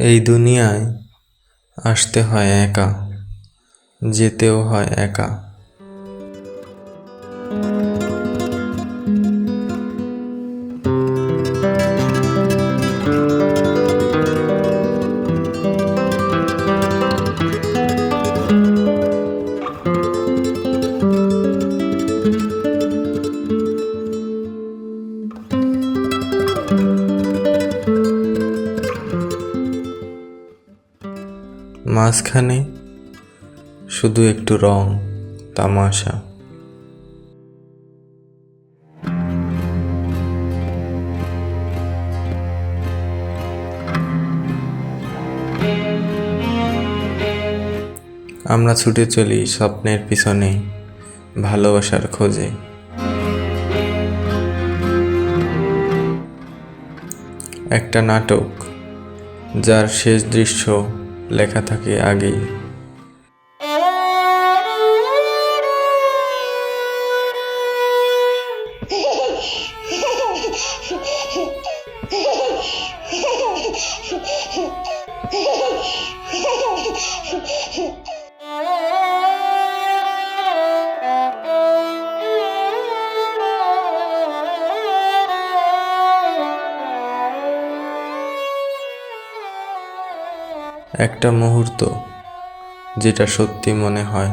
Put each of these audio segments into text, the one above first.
এই দুনিয়ায় আসতে হয় একা যেতেও হয় একা। মাঝখানে শুধু একটু রং, তামাশা। আমরা ছুটে চলি স্বপ্নের পিছনে ভালোবাসার খোঁজে। একটা নাটক, যার শেষ দৃশ্য লেখা থাকে আগেই একটা মুহূর্ত যেটা সত্যি মনে হয়।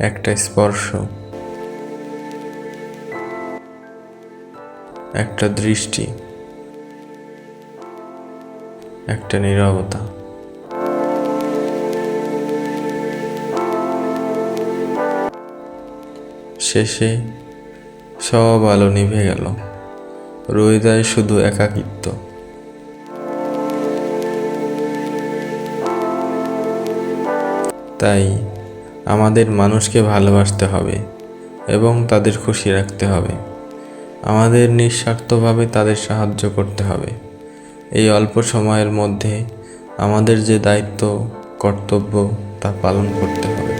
একটা স্পর্শ। একটা দৃষ্টি। একটা নীরবতা। শেষে সব আলো নিভে গেল। রয়ে যায় শুধু একাকিত্ব। তাই আমাদের মানুষকে ভালোবাসতে হবে এবং তাদের খুশি রাখতে হবে। আমাদের নিঃস্বার্থভাবে তাদের সাহায্য করতে হবে। এই অল্প সময়ের মধ্যে আমাদের যে দায়িত্ব, কর্তব্য তা পালন করতে হবে।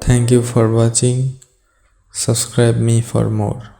Thank you for watching subscribe me for more